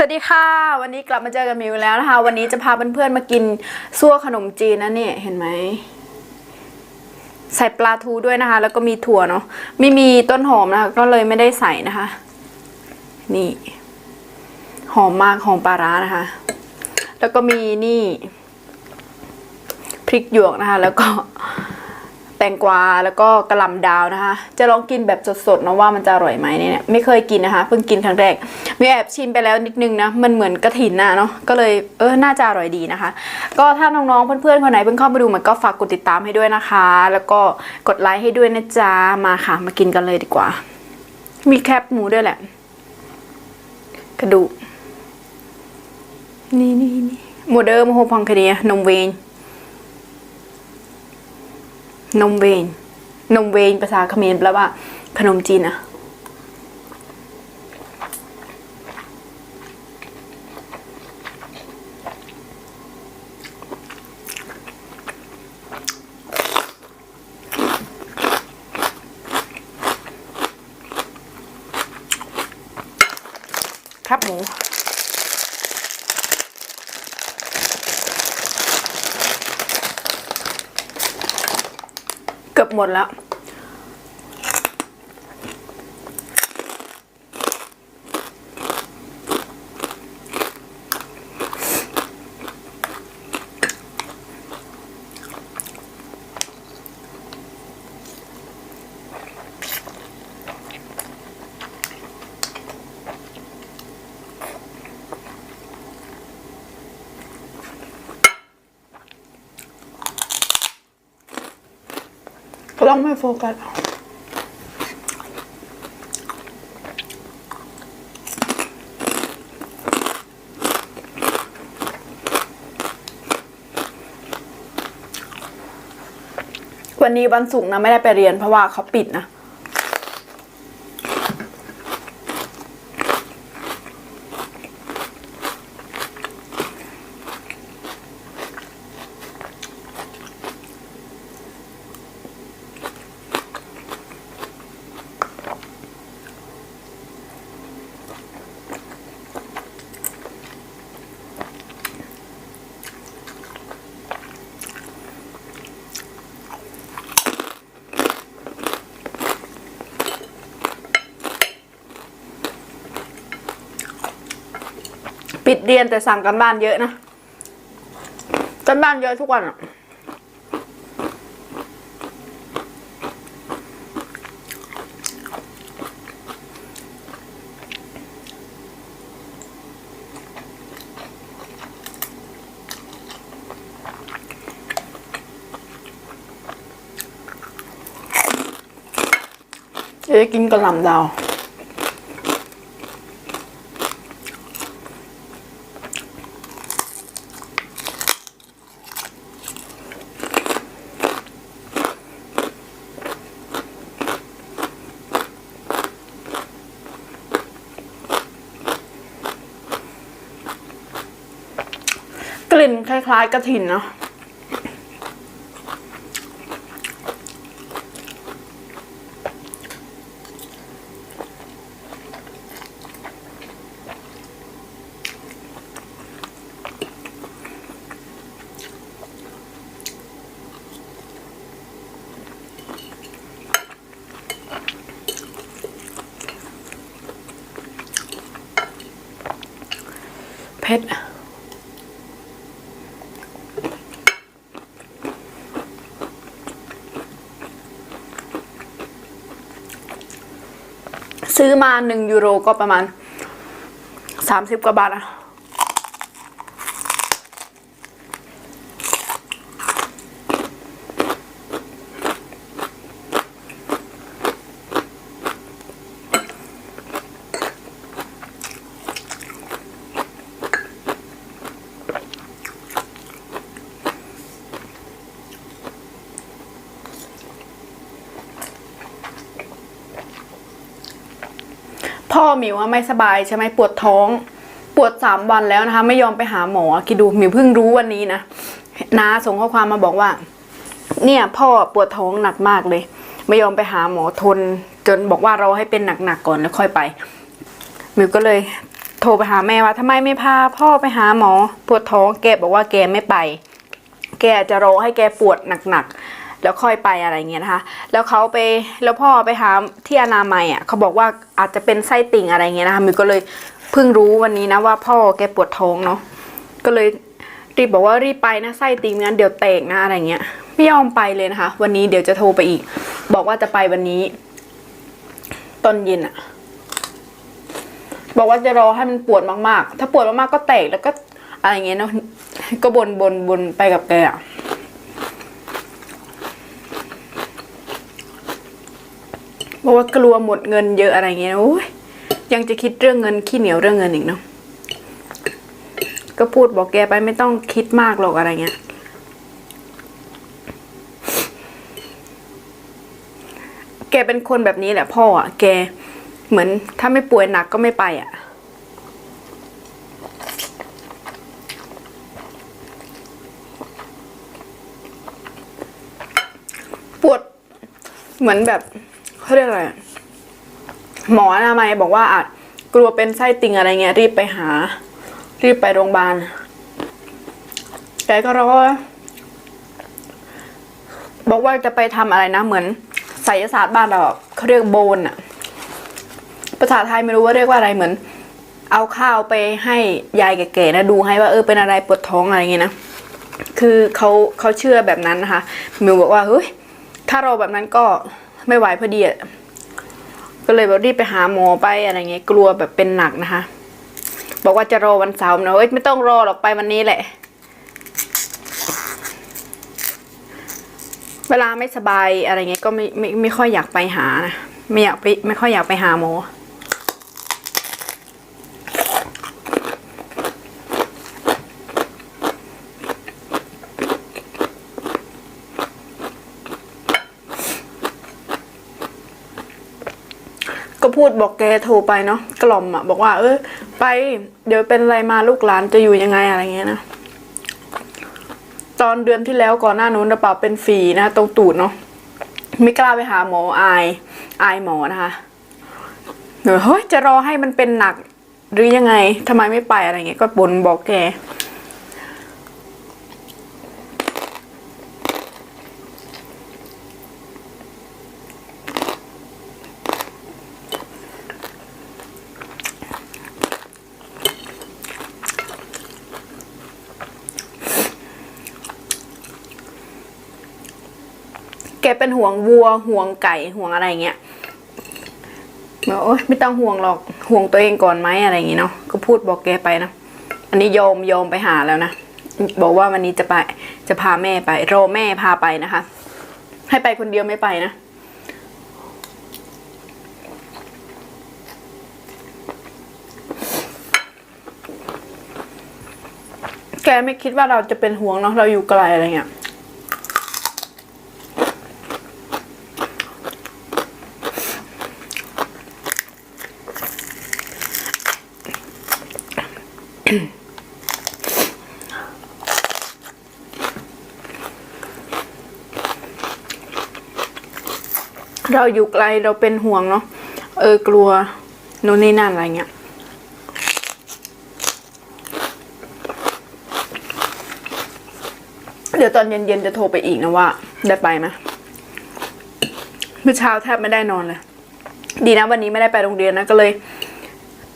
สวัสดีค่ะ วันนี้กลับมาเจอกับมิวแล้วนะคะ วันนี้จะพาเพื่อนๆมากินซั่วขนมจีนนะเนี่ยเห็นไหมใส่ปลาทูด้วยนะคะ แล้วก็มีถั่วเนาะไม่มีต้นหอมนะคะก็เลยไม่ได้ใส่นะคะ นี่ หอมมากหอมปลาร้านะคะ แล้วก็มีนี่พริกหยวกนะคะ แล้วก็ แตงกวาแล้วก็กระหล่ำดาวนะคะ จะลองกินแบบสดๆนะว่ามันจะอร่อยไหมเนี่ยไม่เคยกินนะคะเพิ่งกินครั้งแรกมีแอบชิมไปแล้วนิดนึงนะมันเหมือนกระถินนะเนาะก็เลยเออน่าจะอร่อยดีนะคะ ก็ถ้าน้องๆเพื่อนๆคนไหนเพิ่งเข้ามาดูมันก็ฝากกดติดตามให้ด้วยนะคะ แล้วก็กดไลค์ให้ด้วยนะจ๊ะมาค่ะ มากินกันเลยดีกว่า มีแคบหมูด้วยแหละ กระดูกนี่นี่นี่หมูเดิมโฮพองคดีนมเวน นมเวน นมเวนภาษาเขมรแปลว่าขนมจีนอะครับหมู เกื ล้องไม่โฟกัสวันนี้วันศุกร์นะไม่ได้ไปเรียนเพราะว่าเขาปิดนะ ปิดเรียนแต่สั่งกันบ้านเยอะนะกันบ้านเยอะทุกวันอะจะได้กินกระหล่ำดาว ก คล้ายๆกระถินเนาะเผ็ด ซื้อมาหนึ่งยูโรก็ประมาณสามสิบกว่าบาทอะ พ่อหมิวไม่สบายใช่ไหมปวดท้อง ปวดสามวันแล้วนะคะ ไม่ยอมไปหาหมอคิดดูหมิวเพิ่งรู้วันนี้นะน้าส่งข้อความมาบอกว่า เนี่ยพ่อปวดท้องหนักมากเลย ไม่ยอมไปหาหมอทน จนบอกว่าเราให้เป็นหนักๆก่อนแล้วค่อยไปหมิวก็เลยโทรไปหาแม่ว่าทำไมไม่พาพ่อไปหาหมอ ปวดท้องแกบอกว่าแกไม่ไป แกจะรอให้แกปวดหนักๆ แล้วค่อยไปอะไรเงี้ยนะคะ แล้วเขาไปแล้วพ่อไปหาที่อนามัยอะเขาบอกว่าอาจจะเป็นไส้ติ่งอะไรเงี้ยนะคะมิวก็เลยเพิ่งรู้วันนี้นะว่าพ่อแกปวดท้องเนาะก็เลยรีบบอกว่ารีบไปนะไส้ติ่งงั้นเดี๋ยวแตกนะอะไรเงี้ยไม่ยอมไปเลยนะคะ วันนี้เดี๋ยวจะโทรไปอีก บอกว่าจะไปวันนี้ตอนเย็นอะบอกว่าจะรอให้มันปวดมากๆ ถ้าปวดมากๆก็แตกแล้วก็อะไรเงี้ยเนาะก็บนบนบนไปกับแกอะ บอกว่ากลัวหมดเงินเยอะอะไรเงี้ยโอ้ยยังจะคิดเรื่องเงินขี้เหนียวเรื่องเงินอีกเนาะก็พูดบอกแกไปไม่ต้องคิดมากหรอกอะไรเงี้ยแกเป็นคนแบบนี้แหละพ่ออะ แกเหมือนถ้าไม่ป่วยหนักก็ไม่ไปอะปวดเหมือนแบบ เขาเรียกอะไรหมออนามัยบอกว่าอาจกลัวเป็นไส้ติ่งอะไรเงี้ย รีบไปหา รีบไปโรงพยาบาลแกก็รอบอกว่าจะไปทำอะไรนะ เหมือนไสยศาสตร์บ้านเราเขาเรียกโบนอะภาษาไทยไม่รู้ว่าเรียกว่าอะไรเหมือน เอาข้าวไปให้ยายแก่ๆนะดูให้ว่าเออเป็นอะไรปวดท้องอะไรเงี้ยนะคือเขาเขาเชื่อแบบนั้นนะคะมิวบอกว่าเฮ้ยถ้าเรอแบบนั้นก็ ไม่ไหวพอดีอะก็เลยบบรีบไปหาหมอไปอะไรเงี้ยกลัวแบบเป็นหนักนะคะ บอกว่าจะรอวันเสาร์นะเอ้ยไม่ต้องรอหรอกไปวันนี้แหละ เวลาไม่สบายอะไรเงี้ยก็ไม่ไม่ไม่ค่อยอยากไปหานะไม่อยากไปไม่ค่อยอยากไปหาหมอ ก็พูดบอกแกโทรไปเนาะกล่อมอะบอกว่า เออไป เดี๋ยวเป็นอะไรมาลูกหลานจะอยู่ยังไงอะไรเงี้ยนะตอนเดือนที่แล้วก่อนหน้านู้นกระเป๋าเป็นฝีนะตรงตูดเนาะไม่กล้าไปหาหมออายอายหมอนะคะเดี๋ยวเฮ้ยจะรอให้มันเป็นหนักหรือยังไงทำไมไม่ไปอะไรเงี้ยก็บ่นบอกแก กเป็นห่วงวัวห่วงไก่ห่วงอะไรเงี้ยบอกโอ๊ยไม่ต้องห่วงหรอกห่วงตัวเองก่อนไหมอะไรอย่างงี้เนาะก็พูดบอกแกไปนะอันนี้โยมโยมไปหาแล้วนะบอกว่าวันนี้จะไปจะพาแม่ไปรอแม่พาไปนะคะ ให้ไปคนเดียวไม่ไปนะแกไม่คิดว่าเราจะเป็นห่วงเนาะเราอยู่ไกลอะไรเงี้ย เราอยู่ไกลเราเป็นห่วงเนาะเออกลัวโน่นนี่นั่นอะไรเงี้ยเดี๋ยวตอนเย็นๆจะโทรไปอีกนะว่า ได้ไปไหมเมื่อเช้าแทบไม่ได้นอนเลย ดีนะวันนี้ไม่ได้ไปโรงเรียนนะก็เลย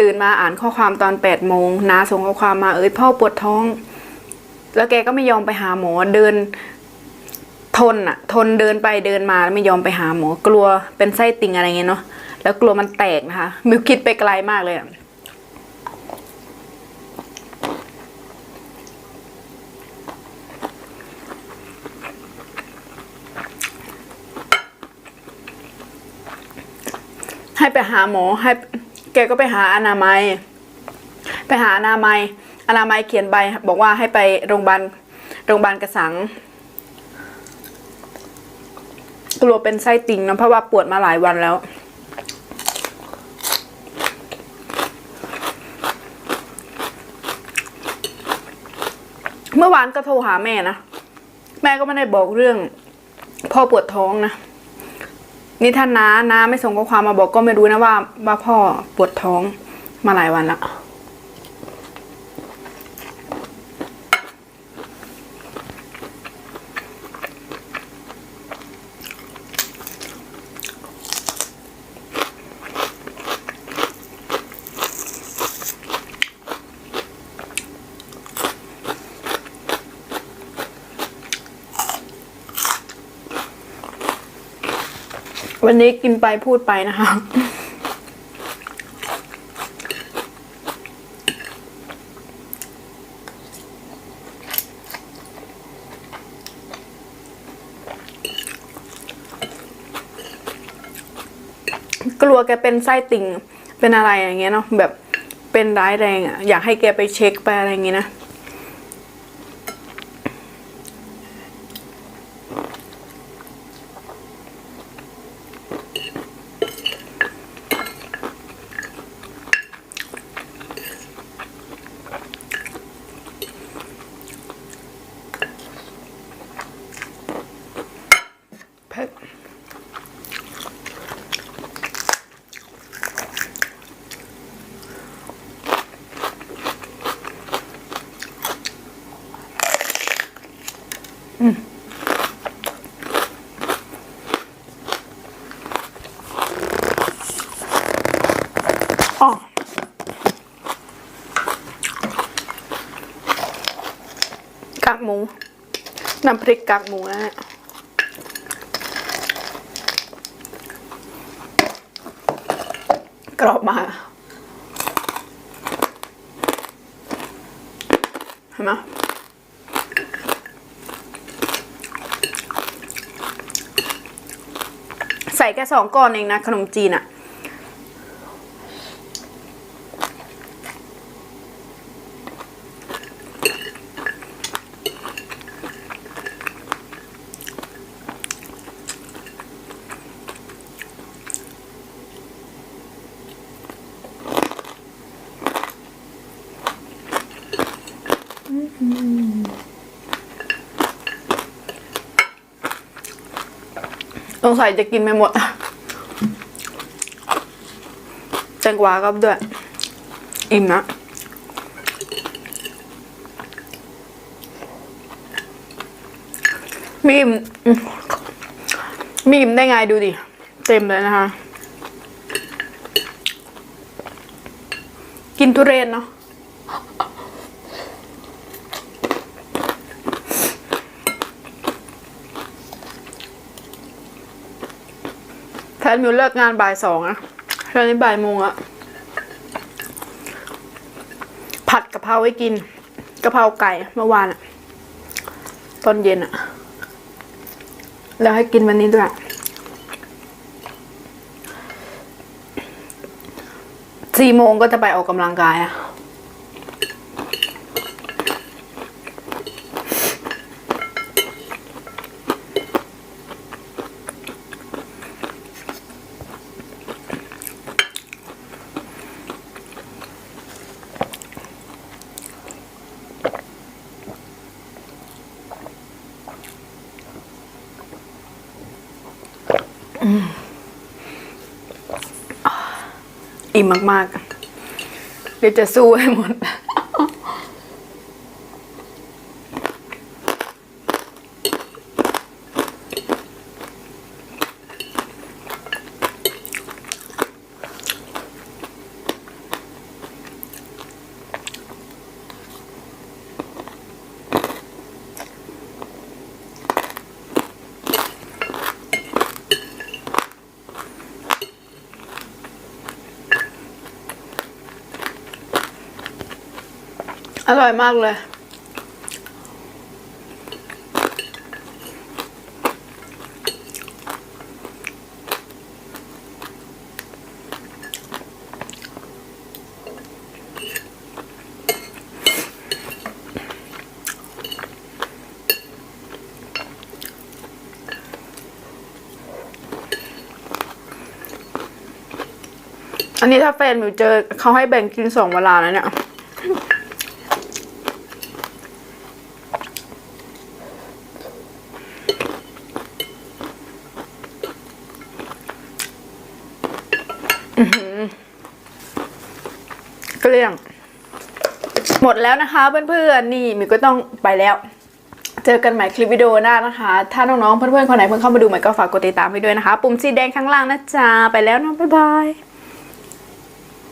ตื่นมาอ่านข้อความตอนแปดโมงนาส่งข้อความมาเอ้ยพ่อปวดท้อง แล้วแกก็ไม่ยอมไปหาหมอเดิน ทนอะทนเดินไปเดินมาแล้วไม่ยอมไปหาหมอกลัวเป็นไส้ติ่งอะไรเงี้ยเนาะแล้วกลัวมันแตกนะคะมิวคิดไปไกลมากเลยอะให้ไปหาหมอให้แกก็ไปหาอนามัย ไปหาอนามัย อนามัยเขียนใบ บอกว่าให้ไปโรงพยาบาลโรงพยาบาลกระสัง กลัวเป็นไส้ติ่งนะเพราะว่าปวดมาหลายวันแล้ว เมื่อวานก็โทรหาแม่นะ แม่ก็ไม่ได้บอกเรื่องพ่อปวดท้องนะ นี่ท่านน้าน้าไม่ส่งข้อความมาบอกก็ไม่รู้นะว่าว่าพ่อปวดท้องมาหลายวันแล้ว วันนี้กินไปพูดไปนะคะกลัวแกเป็นไส้ติ่งเป็นอะไรอย่างเงี้ยเนาะแบบเป็นร้ายแรงอะ่ะ อยากให้แกไปเช็คไปอะไรอย่างเงี้ยนะ อ๋อกากหมู น้ำพริกกากหมูนะเนี่ยกรอบมากเห็นไหมใส่แค่สองก้อนเองนะ ขนมจีนอะ สงสัยจะกินไม่หมดแตงกวาก็ด้วย อิ่มนะมีอิ่มมีอิ่มได้ไงดูดิ เต็มเลยนะคะ กินทุเรียนเนาะ แฟนมิวเลิกงานบ่ายสองอะตอนนี้บ่ายโมงอะผัดกะเพราไว้กินกะเพราไก่เมื่อวานอะตอนเย็นอะแล้วให้กินวันนี้ด้วยสี่โมงก็จะไปออกกำลังกายอะ อิ่มมากๆ เดี๋ยวจะสู้ให้หมด อร่อยมากเลย อันนี้ถ้าแฟนมิวเจอเขาให้แบ่งกินสองเวลาแล้วเนี่ย ลี่ยงหมดแล้วนะคะเพื่อนๆนี่มิวก็ต้องไปแล้ว เจอกันใหม่คลิปวิดีโอหน้านะคะ ถ้าน้องๆเพื่อนๆคนไหนเพิ่งเข้ามาดูใหม่ก็ฝากกดติดตามไปด้วยนะคะ ปุ่มสีแดงข้างล่างนะจ๊ะไปแล้วนะบ๊ายบาย